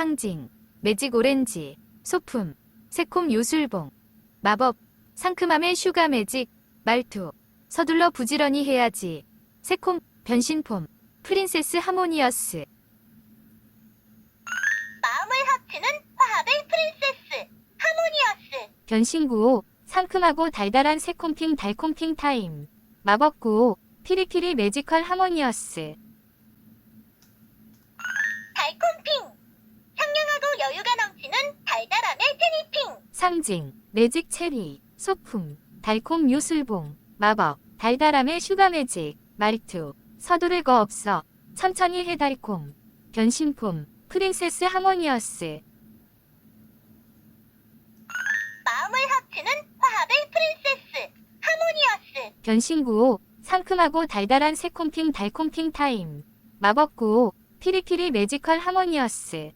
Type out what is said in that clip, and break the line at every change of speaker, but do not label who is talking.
상징, 매직 오렌지, 소품, 새콤 요술봉, 마법, 상큼함의 슈가 매직, 말투, 서둘러 부지런히 해야지, 새콤, 변신폼, 프린세스 하모니어스,
마음을 합치는 화합의 프린세스 하모니어스.
변신 구호, 상큼하고 달달한 새콤핑 달콤핑 타임, 마법 구호, 피리피리 매지컬 하모니어스,
달콤핑 상냥하고 여유가 넘치는 달달함의 테니핑
상징, 매직 체리, 소품, 달콤 요술봉, 마법, 달달함의 슈가 매직, 말투, 서두를 거 없어, 천천히 해 달콤, 변신폼, 프린세스 하모니어스,
마음을 합치는 화합의 프린세스 하모니어스.
변신구호, 상큼하고 달달한 새콤핑 달콤핑 타임, 마법구호, 피리피리 매지컬 하모니어스,